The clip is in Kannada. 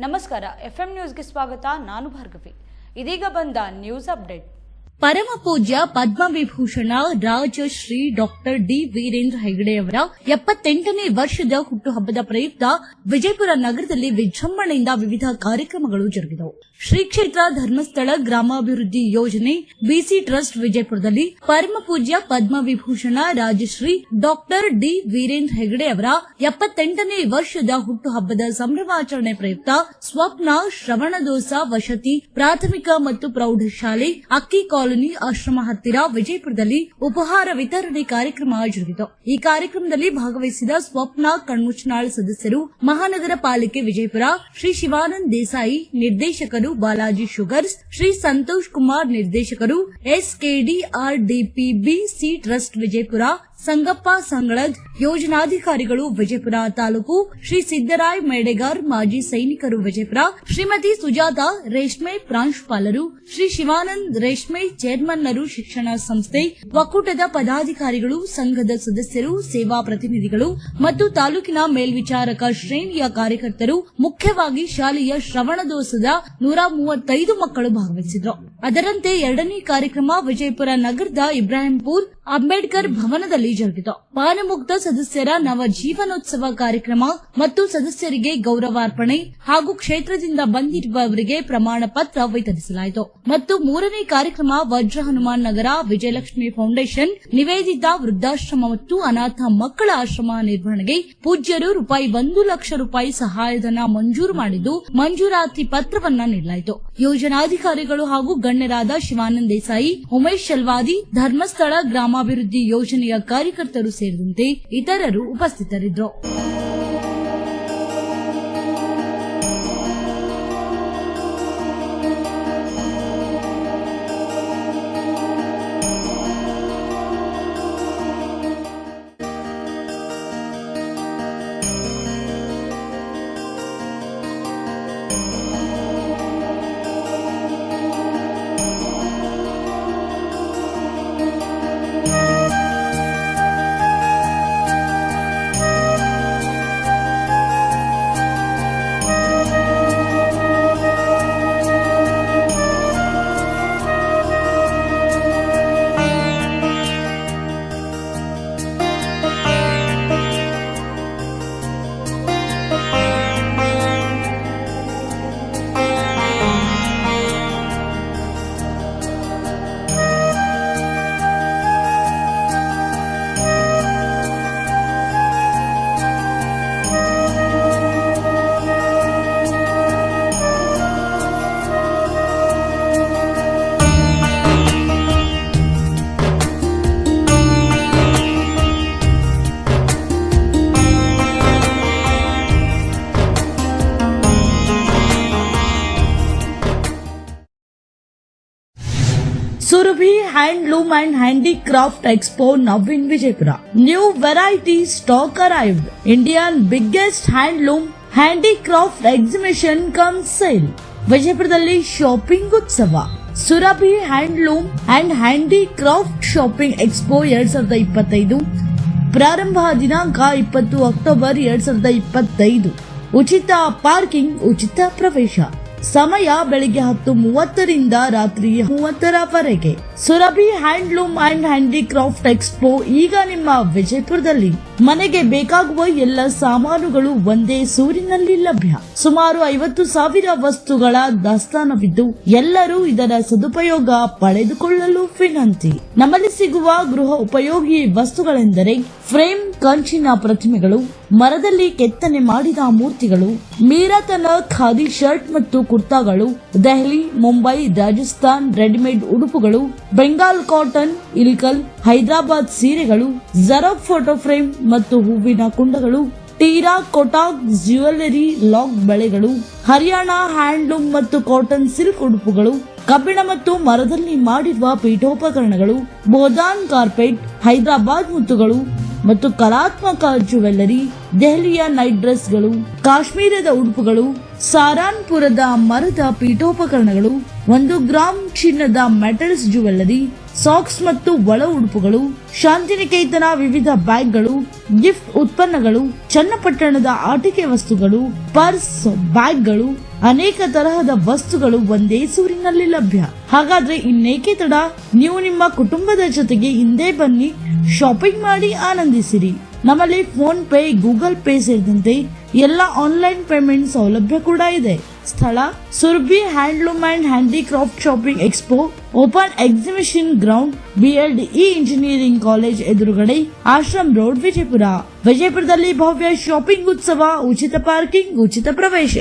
ನಮಸ್ಕಾರ ಎಫ್ಎಂ ನ್ಯೂಸ್ಗೆ ಸ್ವಾಗತ. ನಾನು ಭಾರ್ಗವಿ. ಇದೀಗ ಬಂದ ನ್ಯೂಸ್ ಅಪ್ಡೇಟ್ ಪರಮ ಪೂಜ್ಯ ಪದ್ಮವಿಭೂಷಣ ರಾಜಶ್ರೀ ಡಾಕ್ಟರ್ ಡಿ ವೀರೇಂದ್ರ ಹೆಗಡೆಯವರ ಎಪ್ಪತ್ತೆಂಟನೇ ವರ್ಷದ ಹುಟ್ಟುಹಬ್ಬದ ಪ್ರಯುಕ್ತ ವಿಜಯಪುರ ನಗರದಲ್ಲಿ ವಿಜೃಂಭಣೆಯಿಂದ ವಿವಿಧ ಕಾರ್ಯಕ್ರಮಗಳು ಜರುಗಿದವು. ಶ್ರೀ ಕ್ಷೇತ್ರ ಧರ್ಮಸ್ಥಳ ಗ್ರಾಮಾಭಿವೃದ್ಧಿ ಯೋಜನೆ ಬಿಸಿ ಟ್ರಸ್ಟ್ ವಿಜಯಪುರದಲ್ಲಿ ಪರಮಪೂಜ್ಯ ಪದ್ಮವಿಭೂಷಣ ರಾಜಶ್ರೀ ಡಾಕ್ಟರ್ ಡಿ ವೀರೇಂದ್ರ ಹೆಗಡೆ ಅವರ ಎಪ್ಪತ್ತೆಂಟನೇ ವರ್ಷದ ಹುಟ್ಟುಹಬ್ಬದ ಸಂಭ್ರಮಾಚರಣೆ ಪ್ರಯುಕ್ತ ಸ್ವಪ್ನ ಶ್ರವಣದೋಸ ವಸತಿ ಪ್ರಾಥಮಿಕ ಮತ್ತು ಪ್ರೌಢಶಾಲೆ ಅಕ್ಕಿ ಕಾಲೋನಿ ಆಶ್ರಮ ಹತ್ತಿರ ವಿಜಯಪುರದಲ್ಲಿ ಉಪಹಾರ ವಿತರಣೆ ಕಾರ್ಯಕ್ರಮ ಜರುಗಿತು ಈ ಕಾರ್ಯಕ್ರಮದಲ್ಲಿ ಭಾಗವಹಿಸಿದ ಸ್ವಪ್ನ ಕಣ್ಮುಚ್ಚನಾಳ್ ಸದಸ್ಯರು, ಮಹಾನಗರ ಪಾಲಿಕೆ ವಿಜಯಪುರ, ಶ್ರೀ ಶಿವಾನಂದ್ ದೇಸಾಯಿ ನಿರ್ದೇಶಕರು ಬಾಲಾಜಿ ಶುಗರ್ಸ್, ಶ್ರೀ ಸಂತೋಷ್ ಕುಮಾರ್ ನಿರ್ದೇಶಕರು ಎಸ್ಕೆಡಿಆರ್ಡಿಪಿಬಿಸಿ ಟ್ರಸ್ಟ್ ವಿಜಯಪುರ ಸಂಗಪ್ಪ ಸಂಗಳದ್ ಯೋಜನಾಧಿಕಾರಿಗಳು ವಿಜಯಪುರ ತಾಲೂಕು ಶ್ರೀ ಸಿದ್ದರಾಯ್ ಮೇಡೆಗಾರ್ ಮಾಜಿ ಸೈನಿಕರು ವಿಜಯಪುರ, ಶ್ರೀಮತಿ ಸುಜಾತ ರೇಷ್ಮೆ ಪ್ರಾಂಶುಪಾಲರು, ಶ್ರೀ ಶಿವಾನಂದ್ ರೇಷ್ಮೆ ಚೇರ್ಮನ್ನರು ಶಿಕ್ಷಣ ಸಂಸ್ಥೆ, ಒಕ್ಕೂಟದ ಪದಾಧಿಕಾರಿಗಳು, ಸಂಘದ ಸದಸ್ಯರು, ಸೇವಾ ಪ್ರತಿನಿಧಿಗಳು ಮತ್ತು ತಾಲೂಕಿನ ಮೇಲ್ವಿಚಾರಕ ಶ್ರೇಣಿಯ ಕಾರ್ಯಕರ್ತರು ಮುಖ್ಯವಾಗಿ ಶಾಲೆಯ ಶ್ರವಣದೋಸದ ನೂರ ಮೂವತ್ತೈದು ಮಕ್ಕಳು ಭಾಗವಹಿಸಿದ್ರು. ಅದರಂತೆ ಎರಡನೇ ಕಾರ್ಯಕ್ರಮ ವಿಜಯಪುರ ನಗರದ ಇಬ್ರಾಹಿಂಪುರ್ ಅಂಬೇಡ್ಕರ್ ಭವನದಲ್ಲಿ ಜರುಗಿತು. ಪಾನಮುಕ್ತ ಸದಸ್ಯರ ನವ ಜೀವನೋತ್ಸವ ಕಾರ್ಯಕ್ರಮ ಮತ್ತು ಸದಸ್ಯರಿಗೆ ಗೌರವಾರ್ಪಣೆ ಹಾಗೂ ಕ್ಷೇತ್ರದಿಂದ ಬಂದಿರುವವರಿಗೆ ಪ್ರಮಾಣ ಪತ್ರ ವಿತರಿಸಲಾಯಿತು. ಮತ್ತು ಮೂರನೇ ಕಾರ್ಯಕ್ರಮ ವಜ್ರ ಹನುಮಾನ್ ನಗರ ವಿಜಯಲಕ್ಷ್ಮಿ ಫೌಂಡೇಶನ್ ನಿವೇದಿತ ವೃದ್ಧಾಶ್ರಮ ಮತ್ತು ಅನಾಥ ಮಕ್ಕಳ ಆಶ್ರಮ ನಿರ್ವಹಣೆಗೆ ಪೂಜ್ಯರು ರೂಪಾಯಿ ಒಂದು ಲಕ್ಷ ರೂಪಾಯಿ ಸಹಾಯಧನ ಮಂಜೂರು ಮಾಡಿದ್ದು, ಮಂಜೂರಾತಿ ಪತ್ರವನ್ನ ನೀಡಲಾಯಿತು. ಯೋಜನಾಧಿಕಾರಿಗಳು ಹಾಗೂ ಗಣ್ಯರಾದ ಶಿವಾನಂದ್ ದೇಸಾಯಿ ಉಮೇಶ್ ಶಲ್ವಾದಿ ಧರ್ಮಸ್ಥಳ ಗ್ರಾಮಾಭಿವೃದ್ಧಿ ಯೋಜನೆಯ ಕಾರ್ಯಕರ್ತರು ಸೇರಿದಂತೆ ಇತರರು ಉಪಸ್ಥಿತರಿದ್ದರು. B handloom and handicraft expo Naveen Vijayapura new variety stock arrived Indian biggest handloom handicraft exhibition cum sale ವಿಜಯಪುರದಲ್ಲಿ ಶಾಪಿಂಗ್ ಉತ್ಸವ. Surabhi handloom and handicraft shopping expo ಎರಡ್ ಸಾವಿರದ ಇಪ್ಪತ್ತೈದು. ಪ್ರಾರಂಭ ದಿನಾಂಕ ಇಪ್ಪತ್ತು ಅಕ್ಟೋಬರ್ ಎರಡ್ ಸಾವಿರದ ಇಪ್ಪತ್ತೈದು. ಉಚಿತ ಪಾರ್ಕಿಂಗ್ ಉಚಿತ ಪ್ರವೇಶ. ಸಮಯ ಬೆಳಿಗ್ಗೆ ಹತ್ತು ಮೂವತ್ತರಿಂದ ರಾತ್ರಿ ಮೂವತ್ತರವರೆಗೆ Surabhi handloom and handicraft expo ಈಗ ನಿಮ್ಮ ವಿಜಯಪುರದಲ್ಲಿ. ಮನೆಗೆ ಬೇಕಾಗುವ ಎಲ್ಲ ಸಾಮಾನುಗಳು ಒಂದೇ ಸೂರಿನಲ್ಲಿ ಲಭ್ಯ. ಸುಮಾರು ಐವತ್ತು ಸಾವಿರ ವಸ್ತುಗಳ ದಾಸ್ತಾನವಿದ್ದು, ಎಲ್ಲರೂ ಇದರ ಸದುಪಯೋಗ ಪಡೆದುಕೊಳ್ಳಲು ವಿನಂತಿ. ನಮ್ಮಲ್ಲಿ ಸಿಗುವ ಗೃಹ ಉಪಯೋಗಿ ವಸ್ತುಗಳೆಂದರೆ, ಫ್ರೇಮ್ ಕಂಚಿನ ಪ್ರತಿಮೆಗಳು, ಮರದಲ್ಲಿ ಕೆತ್ತನೆ ಮಾಡಿದ ಮೂರ್ತಿಗಳು, ಮೀರಾತನ ಖಾದಿ ಶರ್ಟ್ ಮತ್ತು ಕುರ್ತಾಗಳು, ದೆಹಲಿ, ಮುಂಬೈ, ರಾಜಸ್ಥಾನ್, ರೆಡಿಮೇಡ್ ಉಡುಪುಗಳು, ಬೆಂಗಾಲ್ ಕಾಟನ್, ಇಲ್ಕಲ್, ಹೈದರಾಬಾದ್ ಸೀರೆಗಳು, ಜರಬ್ ಫೋಟೋ ಫ್ರೇಮ್ ಮತ್ತು ಹೂವಿನ ಕುಂಡಗಳು ಟೀರಾ ಕೊಟಾಕ್ ಜ್ಯುವೆಲ್ಲರಿ ಲಾಕ್ ಬಳೆಗಳು, ಹರಿಯಾಣ ಹ್ಯಾಂಡ್ಲೂಮ್ ಮತ್ತು ಕಾಟನ್ ಸಿಲ್ಕ್ ಉಡುಪುಗಳು, ಕಬ್ಬಿಣ ಮತ್ತು ಮರದಲ್ಲಿ ಮಾಡಿರುವ ಪೀಠೋಪಕರಣಗಳು, ಬೋದಾನ್ ಕಾರ್ಪೆಟ್, ಹೈದರಾಬಾದ್ ಮುತ್ತುಗಳು ಮತ್ತು ಕಲಾತ್ಮಕ ಜ್ಯುವೆಲ್ಲರಿ ದೆಹಲಿಯ ನೈಟ್ ಡ್ರೆಸ್ಗಳು, ಕಾಶ್ಮೀರದ ಉಡುಪುಗಳು, ಸಾರಾನ್ಪುರದ ಮರದ ಪೀಠೋಪಕರಣಗಳು, ಒಂದು ಗ್ರಾಮ್ ಚಿನ್ನದ ಮೆಟಲ್ಸ್ ಜುವೆಲ್ಲರಿ, ಸಾಕ್ಸ್ ಮತ್ತು ಒಳ ಉಡುಪುಗಳು, ಶಾಂತಿನಿಕೇತನ ವಿವಿಧ ಬ್ಯಾಗ್ಗಳು, ಗಿಫ್ಟ್ ಉತ್ಪನ್ನಗಳು, ಚನ್ನಪಟ್ಟಣದ ಆಟಿಕೆ ವಸ್ತುಗಳು, ಪರ್ಸ್, ಬ್ಯಾಗ್ಗಳು, ಅನೇಕ ತರಹದ ವಸ್ತುಗಳು ಒಂದೇ ಸೂರಿನಲ್ಲಿ ಲಭ್ಯ. ಹಾಗಾದ್ರೆ ಇನ್ನೇಕೆ ತಡ? ನೀವು ನಿಮ್ಮ ಕುಟುಂಬದ ಜೊತೆಗೆ ಹಿಂದೆ ಬನ್ನಿ ಶಾಪಿಂಗ್ ಮಾಡಿ ಆನಂದಿಸಿರಿ. ನಮ್ಮಲ್ಲಿ ಫೋನ್ ಪೇ ಗೂಗಲ್ ಪೇ ಸೇರಿದಂತೆ ಎಲ್ಲ ಆನ್ಲೈನ್ ಪೇಮೆಂಟ್ ಸೌಲಭ್ಯ ಕೂಡ ಇದೆ. ಸ್ಥಳ Surabhi handloom and handicraft shopping expo open exhibition ground BLDE engineering college ಎದುರುಗಡೆ ಆಶ್ರಮ್ ರೋಡ್ ವಿಜಯಪುರ. ವಿಜಯಪುರದಲ್ಲಿ ಭವ್ಯ ಶಾಪಿಂಗ್ ಉತ್ಸವ, ಉಚಿತ ಪಾರ್ಕಿಂಗ್ ಉಚಿತ ಪ್ರವೇಶ.